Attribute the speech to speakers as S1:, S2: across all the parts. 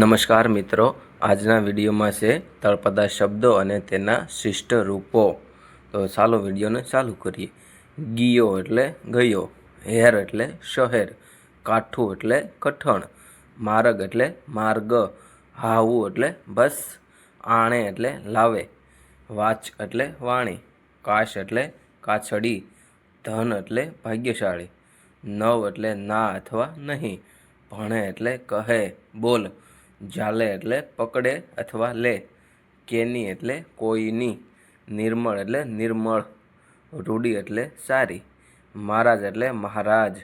S1: નમસ્કાર મિત્રો, આજના વિડીયોમાં છે તળપદા શબ્દો અને તેના શિષ્ટ રૂપો. તો ચાલો વિડીયોને ચાલુ કરીએ. ગિયો એટલે ગયો, હેર એટલે શહેર, કાઠું એટલે કઠણ, માર્ગ એટલે માર્ગ હાવું એટલે બસ, આણે એટલે લાવે, વાચ એટલે વાણી, કાશ એટલે કાછડી, ધન એટલે ભાગ્યશાળી, નવ એટલે ના અથવા નહીં, ભણે એટલે કહે, બોલ જાલે એટલે પકડે અથવા લે. કેની એટલે કોઈની. નિર્મળ એટલે નિર્મળ. રૂડી એટલે સારી. મહારાજ એટલે મહારાજ.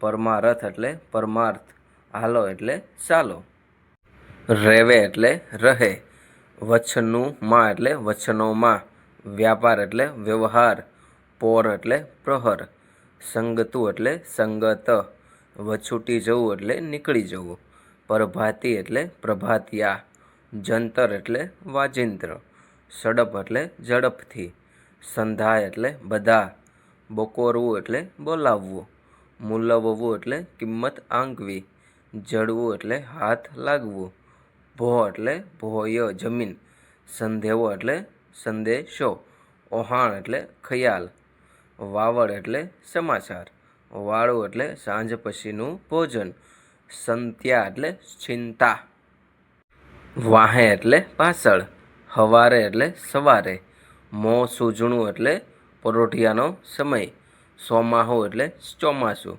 S1: પરમારથ એટલે પરમાર્થ. હાલો એટલે ચાલો રેવે એટલે રહે. વચનું માં એટલે વચનોમાં. વ્યાપાર એટલે વ્યવહાર. પોર એટલે પ્રહર. સંગતું એટલે સંગત. વછૂટી જવું એટલે નીકળી જવું. પ્રભાતી એટલે પ્રભાતિયા, જંતર એટલે વાજિંત્ર, સડપ એટલે ઝડપથી, સંધાય એટલે બધા, બકોરવું એટલે બોલાવવું, મૂલવવું એટલે કિંમત આંકવી, જડવું એટલે હાથ લાગવું, ભો એટલે ભોય જમીન, સંધેવો એટલે સંદેશો, ઓહાણ એટલે ખયાલ, વાવડ એટલે સમાચાર, વાળું એટલે સાંજ પછીનું ભોજન સંત્યા એટલે ચિંતા. વાહે એટલે પાછળ, હવારે એટલે સવારે, મોં સૂજણું એટલે પરોઠિયાનો સમય, સોમાહો એટલે ચોમાસું,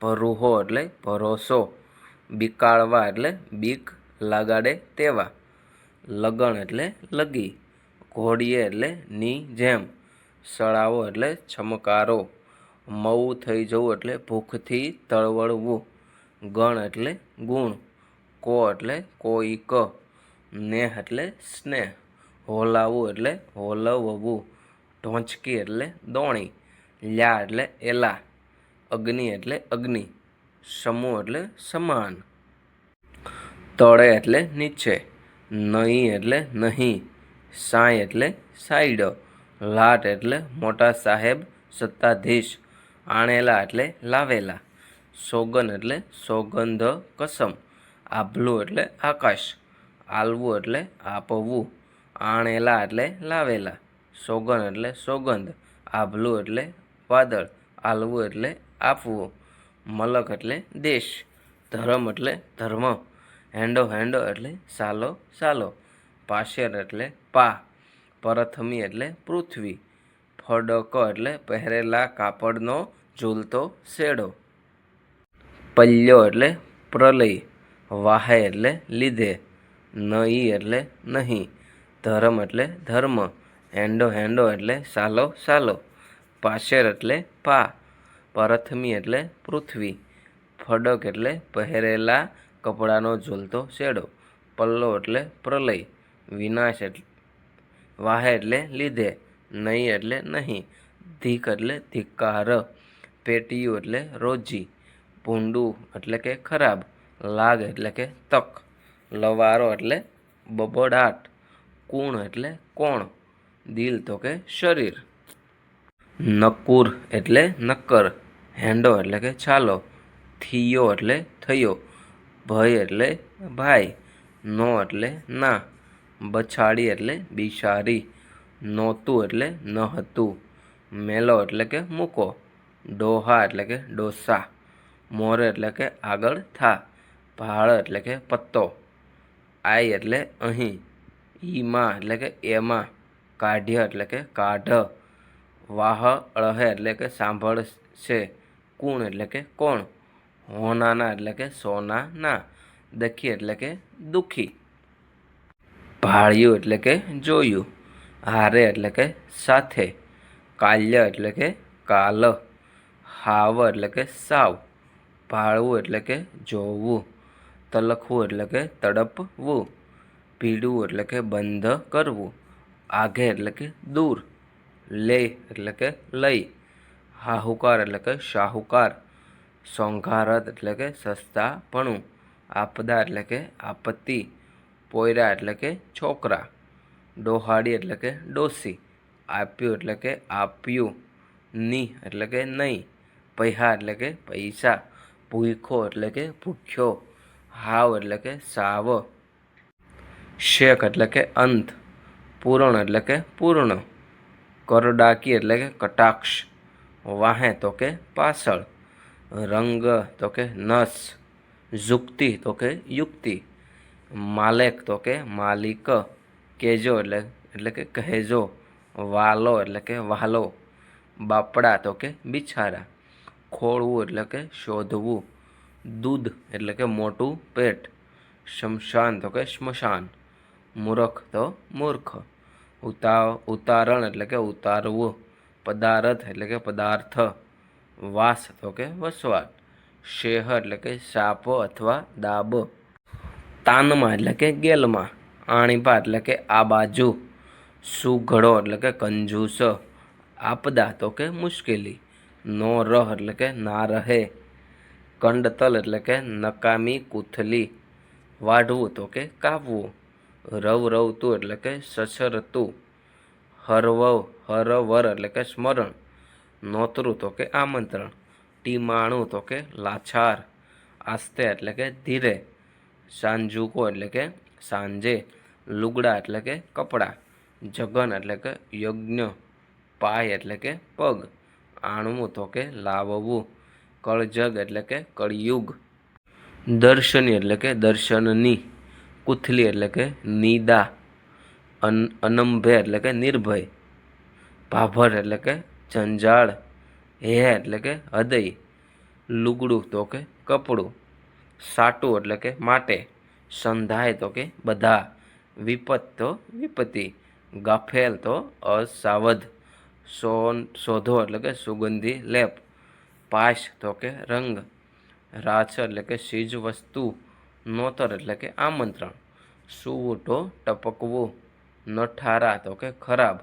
S1: ભરૂહો એટલે ભરોસો, બીકાળવા એટલે બીક, લગાડે તેવા લગણ એટલે લગી, ઘોડીએ એટલે ની જેમ, સળાવો એટલે છમકારો મવું થઈ જવું એટલે ભૂખથી તળવળવું. ગણ એટલે ગુણ, કો એટલે કોઈ ક નેહ એટલે સ્નેહ હોલાવવું એટલે હોલવવું, ઢોંચકી એટલે દોણી, લ્યા એટલે એલા, અગ્નિ એટલે અગ્નિ, સમૂહ એટલે સમાન. તળે એટલે નીચે નહીં એટલે નહીં સાંય એટલે સાઈડ, લાટ એટલે મોટા સાહેબ સત્તાધીશ, આણેલા એટલે લાવેલા. સોગન એટલે સોગંધ કસમ. આભલું એટલે આકાશ. આલવું એટલે આપવું આણેલા એટલે લાવેલા. સોગન એટલે સોગંધ. આભલું એટલે વાદળ. આલવું એટલે આપવું. મલક એટલે દેશ. ધર્મ એટલે ધર્મ. હેન્ડો હેન્ડો એટલે સાલો સાલો. પાશેર એટલે પા. પરથમી એટલે પૃથ્વી. ફડક એટલે પહેરેલા કાપડનો ઝૂલતો શેડો. પલ્યો એટલે પ્રલય, વાહે એટલે લીધે નહીં એટલે નહીં, ધર્મ એટલે ધર્મ હેન્ડો હેન્ડો એટલે સાલો સાલો પાશેર એટલે પા, પરથમી એટલે પૃથ્વી, ફડક એટલે પહેરેલા કપડાનો ઝૂલતો શેડો, પલ્લો એટલે પ્રલય, વિનાશ એટલે વાહે એટલે લીધે નહીં એટલે નહીં, ધીક એટલે ધિક્કાર, પેટીયું એટલે રોજી ભૂંડું એટલે કે ખરાબ, લાગ એટલે કે તક, લવારો એટલે બબડાટ, કુણ એટલે કોણ, દિલ તો કે શરીર. નકુર એટલે નક્કર, હેંડો એટલે કે છાલો, થિયો એટલે થયો, ભય એટલે ભાઈ, નો એટલે ના, બછાડી એટલે બિશારી નહોતું એટલે ન હતું, મેલો એટલે કે મૂકો, ડોહા એટલે કે ડોસા. મોર એટલે કે આગળ થા ભાળ એટલે કે પત્તો આઈ એટલે અહીં ઈમાં એટલે કે એમાં કાઢ્ય એટલે કે કાઢ વાહ અળહે એટલે કે સાંભળ છે કુણ એટલે કે કોણ હોનાના એટલે કે સોનાના દખી એટલે કે દુખી ભાળ્યું એટલે કે જોયું હારે એટલે કે સાથે કાલ્ય એટલે કે કાલ હાવ એટલે કે સાવ ભાળવું એટલે કે જોવું તલખવું એટલે કે તડપવું ભીડવું એટલે કે બંધ કરવું આઘે એટલે કે દૂર લે એટલે કે લઈ હાહુકાર એટલે કે શાહુકાર સોંઘારત એટલે કે સસ્તાપણું આપદા એટલે કે આપત્તિ પોયરા એટલે કે છોકરા ડોહાડી એટલે કે ડોસી આપ્યું એટલે કે આપ્યું ની એટલે કે નહીં પૈહા એટલે કે પૈસા ભૂખો એટલે કે ભૂખ્યો, હાવ એટલે કે સાવ. શેક એટલે કે અંત પૂરણ એટલે કે પૂર્ણ. કરડાકી એટલે કે કટાક્ષ, વાહે તો કે પાછળ, રંગ તો કે નસ, ઝુક્તિ તો કે યુક્તિ, માલેક તો કે માલિક, કેજો એટલે એટલે કે કહેજો, વાલો એટલે કે વાલો, બાપડા તો કે બિછારા ખોળવું એટલે કે શોધવું. દૂધ એટલે કે મોટું પેટ. શમશાન તો કે સ્મશાન. મૂર્ખ તો મૂર્ખ. ઉતા ઉતારણ એટલે કે ઉતારવું. પદાર્થ એટલે કે પદાર્થ. વાસ તો કે વસવાટ. શેહ એટલે કે સાપ અથવા દાબ. તાનમાં એટલે કે ગેલમાં. આણીપા એટલે કે આ બાજુ. સુઘડો એટલે કે કંજૂસ. આપદા તો કે મુશ્કેલી. નો રહ એટલે કે ના રહે. કંડતલ એટલે કે નકામી કૂથલી. વાઢવું તો કે કાપવું રવ રવતું એટલે કે સસરતું. હરવવ, હરવર એટલે કે સ્મરણ. નોતરું તો કે આમંત્રણ. ટીમાણું તો કે લાછાર. આસ્તે એટલે કે ધીરે. સાંજુકો એટલે કે સાંજે. લુગડા એટલે કે કપડાં. જગન એટલે કે યજ્ઞ. પાય એટલે કે પગ. આણવું તો કે લાવવું. કળજગ એટલે કે કળિયુગ. દર્શની એટલે કે દર્શનની. કુથલી એટલે કે નિદા. અન, અનંભે એટલે કે નિર્ભય. ભાભર એટલે કે જંજાળ હે એટલે કે હૃદય. લુગડું તો કે કપડું. સાટું એટલે કે માટે. સંધાય તો કે બધા. વિપત તો વિપત્તિ. ગાફેલ તો અસાવધ. સોન શોધો એટલે કે સુગંધી લેપ, પાશ તો કે રંગ, રાછ એટલે કે સીજ વસ્તુ નોતર એટલે કે આમંત્રણ, સુવટો ટપકવું, નઠારા તો કે ખરાબ,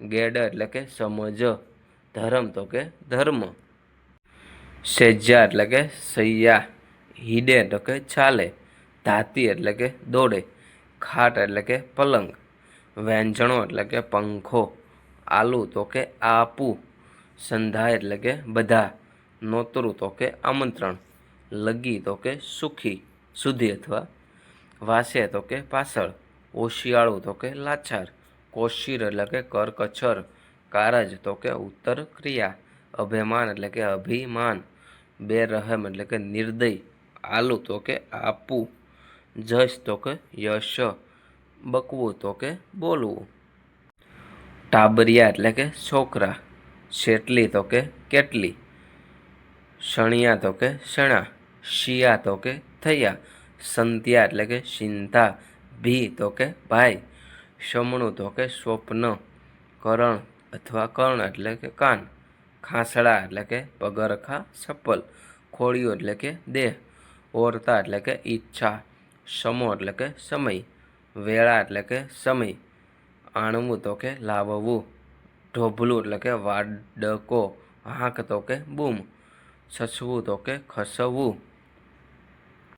S1: ગેડ એટલે કે સમજ, ધર્મ તો કે ધર્મ સેજ્યા એટલે કે સૈયા હિડે તો કે ચાલે ધાતી એટલે કે દોડે, ખાટ એટલે કે પલંગ વ્યંજણો એટલે કે પંખો આલુ તો કે આપું. સંધા એટલે કે બધા. નોતરું તો કે આમંત્રણ. લગી તો કે સુખી, સુધી અથવા વાસે તો કે પાછળ. ઓશિયાળું તો કે લાચાર કોશિર એટલે કે કરકછર. કારજ તો કે ઉત્તર ક્રિયા. અભિમાન એટલે કે અભિમાન. બેરહમ એટલે કે નિર્દય. આલુ તો કે આપવું જશ તો કે યશ. બકવું તો કે બોલવું. ટાબરિયા એટલે કે છોકરા, શેટલી તો કે કેટલી, શણિયા તો કે શણા, શિયા તો કે થયા સંત્યા એટલે કે ચિંતા ભી તો કે ભાઈ, શમણું તો કે સ્વપ્ન, કરણ અથવા કર્ણ એટલે કે કાન, ખાંસડા એટલે કે પગરખા સપલ, ખોળિયું એટલે કે દેહ, ઓરતા એટલે કે ઈચ્છા, સમો એટલે કે સમય, વેળા એટલે કે સમય આણવું તો કે લાવવું. ઢોભલું એટલે કે વાડકો. હાંક તો કે બૂમ. સસવું તો કે ખસવું.